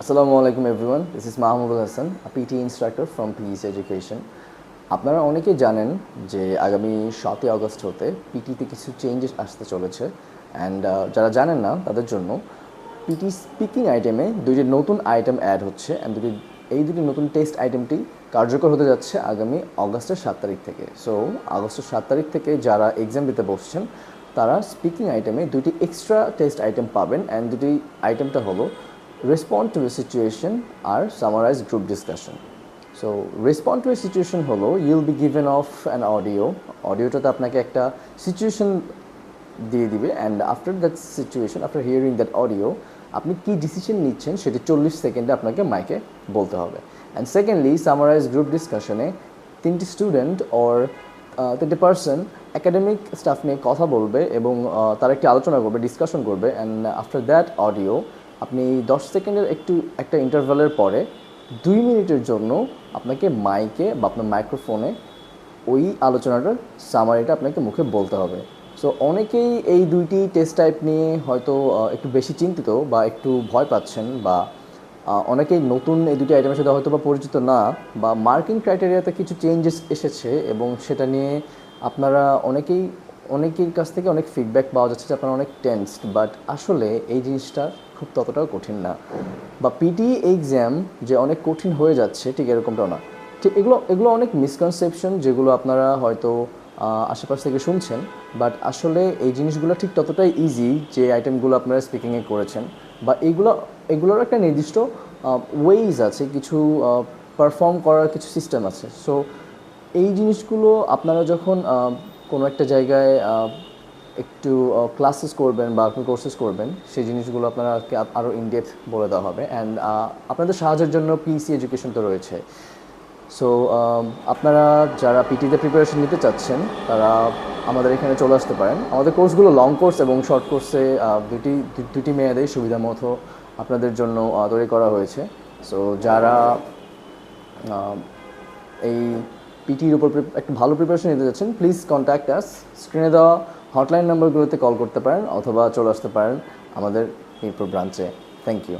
Alaikum everyone. This is Mahmoud Hassan, a PT instructor from PEC Education. আপনারা অনেকেই জানেন যে আগামী সাতই আগস্ট হতে পিটিতে কিছু চেঞ্জেস আসতে চলেছে অ্যান্ড যারা জানেন না তাদের জন্য পিটি স্পিকিং আইটেমে দুইটি নতুন আইটেম অ্যাড হচ্ছে অ্যান্ড দুটি এই দুটি নতুন টেস্ট আইটেমটি কার্যকর হতে যাচ্ছে আগামী অগস্টের সাত তারিখ থেকে সো আগস্টের সাত তারিখ থেকে যারা এক্সাম দিতে বসছেন তারা স্পিকিং আইটেমে দুটি এক্সট্রা টেস্ট আইটেম পাবেন অ্যান্ড দুটি আইটেমটা হলো respond to a situation R summarise group discussion so respond to a situation হলো you'll be given of an audio অডিওটাতে আপনাকে একটা সিচুয়েশন দিয়ে দিবে and after that situation after hearing that audio আপনি কী ডিসিশন নিচ্ছেন সেটি চল্লিশ সেকেন্ডে আপনাকে মাইকে বলতে হবে. অ্যান্ড সেকেন্ডলি সামারাইজ গ্রুপ ডিসকাশনে তিনটি স্টুডেন্ট অর তিনটি পার্সন একাডেমিক স্টাফ নিয়ে কথা বলবে এবং তারা একটি আলোচনা করবে ডিসকাশন করবে অ্যান্ড আফটার দ্যাট অডিও আপনি দশ সেকেন্ডের একটু, একটা ইন্টারভ্যালের পরে দুই মিনিটের জন্য আপনাকে মাইকে বা আপনার মাইক্রোফোনে ওই আলোচনাটার সামারিটা আপনাকে মুখে বলতে হবে। সো অনেকেই এই দুইটি টেস্ট টাইপ নিয়ে হয়তো একটু বেশি চিন্তিত বা একটু ভয় পাচ্ছেন বা অনেকেই নতুন এই দুটি আইটেমের সাথে হয়তো বা পরিচিত না বা মার্কিং ক্রাইটেরিয়াতে কিছু চেঞ্জেস এসেছে এবং সেটা নিয়ে আপনারা অনেকেই অনেকের কাছ থেকে অনেক ফিডব্যাক পাওয়া যাচ্ছে যে আপনারা অনেক টেন্সড বাট আসলে এই জিনিসটা খুব ততটাও কঠিন না। বা পিটি এক্সাম যে অনেক কঠিন হয়ে যাচ্ছে, ঠিক এরকমটাও না। ঠিক এগুলো এগুলো অনেক মিসকনসেপশন যেগুলো আপনারা হয়তো আশেপাশ থেকে শুনছেন বাট আসলে এই জিনিসগুলো ঠিক ততটাই ইজি যে আইটেমগুলো আপনারা স্পিকিংয়ে করেছেন। বা এগুলো এগুলোর একটা নির্দিষ্ট ওয়েজ আছে, কিছু পারফর্ম করার কিছু সিস্টেম আছে। সো এই জিনিসগুলো আপনারা যখন কোনো একটা জায়গায় একটু ক্লাসেস করবেন বা আপনি কোর্সেস করবেন, সেই জিনিসগুলো আপনাকে আরও ইনডেপথ বলে দেওয়া হবে। অ্যান্ড আপনাদের সাহায্যের জন্য পিসি এডুকেশন তো রয়েছে। সো আপনারা যারা পিটিতে প্রিপারেশন নিতে চাচ্ছেন, তারা আমাদের এখানে চলে আসতে পারেন। আমাদের কোর্সগুলো লং কোর্স এবং শর্ট কোর্সে দুটি দুটি মেয়াদেই সুবিধা মতো আপনাদের জন্য তৈরি করা হয়েছে। সো যারা এই পিটির উপর প্রি- একটা ভালো প্রিপারেশন নিতে যাচ্ছেন প্লিজ কন্ট্যাক্ট আস স্ক্রিনে দেওয়া হটলাইন নাম্বারগুলোতে কল করতে পারেন অথবা চলে আসতে পারেন আমাদের মিরপুর ব্রাঞ্চে থ্যাংক ইউ